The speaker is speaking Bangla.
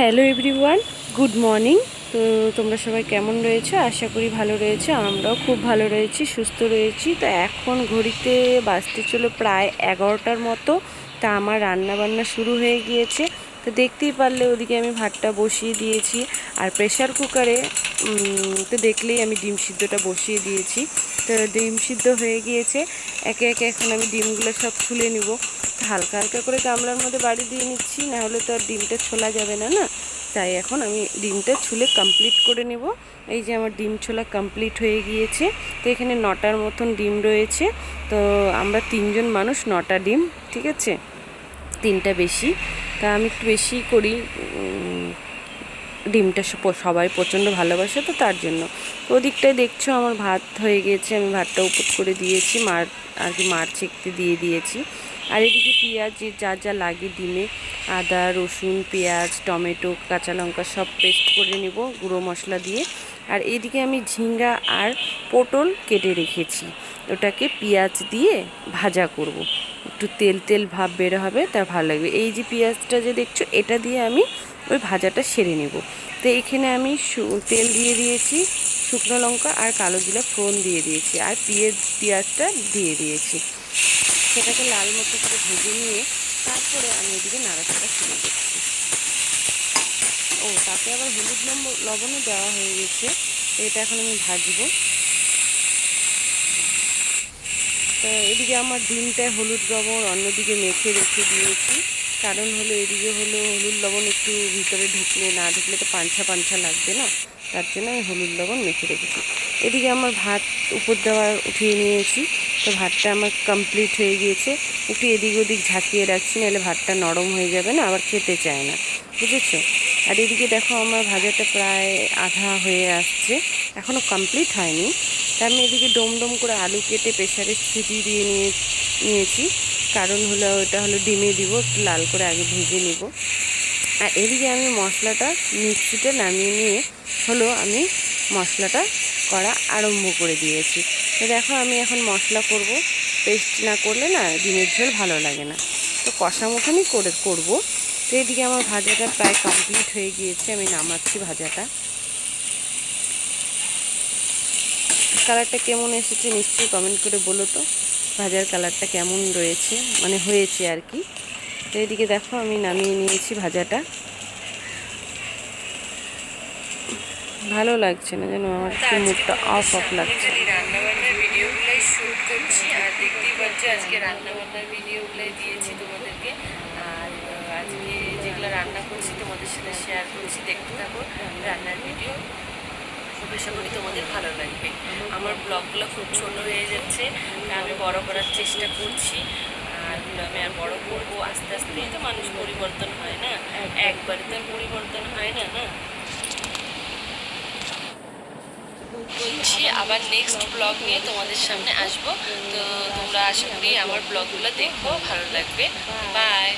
Hello everyone, good morning. তো তোমরা সবাই কেমন রয়েছো? আশা করি ভালো রয়েছে, আমরাও খুব ভালো রয়েছি, সুস্থ রয়েছি। তো এখন ঘড়িতে বাঁচতে চলো প্রায় এগারোটার মতো। তা আমার রান্না বান্না শুরু হয়ে গিয়েছে। তো দেখতেই পারলে ওদিকে আমি ভাতটা বসিয়ে দিয়েছি আর প্রেশার কুকারে তো দেখলেই আমি ডিম সিদ্ধটা বসিয়ে দিয়েছি। তো ডিম সিদ্ধ হয়ে গিয়েছে, একে একে এখন আমি ডিমগুলো সব খুলে নিব। হালকা হালকা করে গামলার মধ্যে বাড়ি দিয়ে নিচ্ছি না হলে তো আর ডিমটা ছোলা যাবে না না? তাই এখন আমি ডিমটা ছুলে কমপ্লিট করে নেব। এই যে আমার ডিম ছোলা কমপ্লিট হয়ে গিয়েছে। তো এখানে নটার মতন ডিম রয়েছে। তো আমরা তিনজন মানুষ নটা ডিম, ঠিক আছে? তিনটা বেশি। তা আমি একটু বেশি করি ডিমটা সবাই প্রচণ্ড ভালোবাসে তো তার জন্য। ওদিকটায় দেখছ আমার ভাত হয়ে গিয়েছে আমি ভাতটা উপর করে দিয়েছি, মার, আর কি মার ছেঁকতে দিয়ে দিয়েছি। আর এদিকে পেঁয়াজ যা যা লাগে ডিমে, আদা, রসুন, পেঁয়াজ, টমেটো, কাঁচা লঙ্কা সব পেস্ট করে নেব গুঁড়ো মশলা দিয়ে। আর এদিকে আমি ঝিঙ্গা আর পটল কেটে রেখেছি। ওটাকে পেঁয়াজ দিয়ে ভাজা করব। একটু তেল তেল ভাব বের হবে, তার ভালো লাগবে। এই যে পেঁয়াজটা যে দেখছ, এটা দিয়ে আমি ওই ভাজাটা সেরে নেব। তো এখানে আমি তেল দিয়ে দিয়েছি, শুকনো লঙ্কা আর কালো জিরা ফোড়ন দিয়ে দিয়েছি, আর পেঁয়াজ, পেঁয়াজটা দিয়ে দিয়েছি। সেটাকে লাল মতো করে ভেজে নিয়ে তারপরে আমি এদিকে নাড়াচাড়া শুরু করছি। ও, তাতে আবার হলুদ লবণও দেওয়া হয়ে গেছে। তো এটা এখন আমি ভাজবো তো এদিকে আমার ডিমটা হলুদ লবণ, অন্যদিকে মেখে রেখে দিয়েছি। কারণ হলো এদিকে হলো হলুদ লবণ একটু ভিতরে ঢুকলে, না ঢুকলে তো পাঞ্ছা পাঞ্ছা লাগবে না। তার জন্য আমি হলুদ লবণ মেখে রেখেছি। এদিকে আমার ভাত উপর দেওয়া উঠিয়ে নিয়েছি। তো ভাতটা আমার কমপ্লিট হয়ে গিয়েছে। একটু এদিক ওদিক ঝাঁকিয়ে রাখছি, নাহলে ভাতটা নরম হয়ে যাবে না, আবার খেতে চায় না। বুঝেছ? আর এদিকে দেখো আমার ভাজাটা প্রায় আধা হয়ে আসছে। এখনও কমপ্লিট হয়নি। তা আমি এদিকে ডোম ডোম করে আলু কেটে প্রেশারে সিটি দিয়ে নিয়ে, নিয়েছি। কারণ হলো ওটা হলো ডিমে দিব, একটু লাল করে আগে ভেজে নিব। আর এদিকে আমি মশলাটা মিক্সিতে নামিয়ে নিয়ে হলো আমি মশলাটা করা আরম্ভ করে দিয়েছি। তো দেখো আমি এখন মশলা করব। পেস্ট না করলে না ডিমের ঝোল ভালো লাগে না। তো কষা মতনই করে, করব। তো এদিকে আমার ভাজাটা প্রায় কমপ্লিট হয়ে গিয়েছে আমি নামাচ্ছি ভাজাটা। কালারটা কেমন এসেছে নিশ্চয়ই কমেন্ট করে বলো তো ভাজার কালারটা কেমন রয়েছে মানে হয়েছে আর কি। তো এদিকে দেখো আমি নামিয়ে নিয়েছি ভাজাটা। ভালো লাগছে না যেন আমার মুখটা অফ অফ লাগছে। রান্নাবান্নার ভিডিওগুলোই শ্যুট করছি আর দেখতেই পাচ্ছ আজকে রান্নাবান্নার ভিডিওগুলোই দিয়েছি তোমাদেরকে। আজকে যেগুলো রান্না করছি তোমাদের সাথে শেয়ার করছি দেখতে থাকো রান্নার ভিডিও আশা করি তোমাদের ভালো লাগবে। আমার ব্লগগুলো খুব ছোট হয়ে যাচ্ছে আমি বড় করার চেষ্টা করছি। আর আমি আর বড় করব আস্তে আস্তেই তো মানুষ পরিবর্তন হয় না? একবারে তো আর পরিবর্তন হয় না না? বলছি আবার নেক্সট ব্লগ নিয়ে তোমাদের সামনে আসব। তো তোমরা আশা করি আমার ব্লগগুলো দেখো ভালো লাগবে। বাই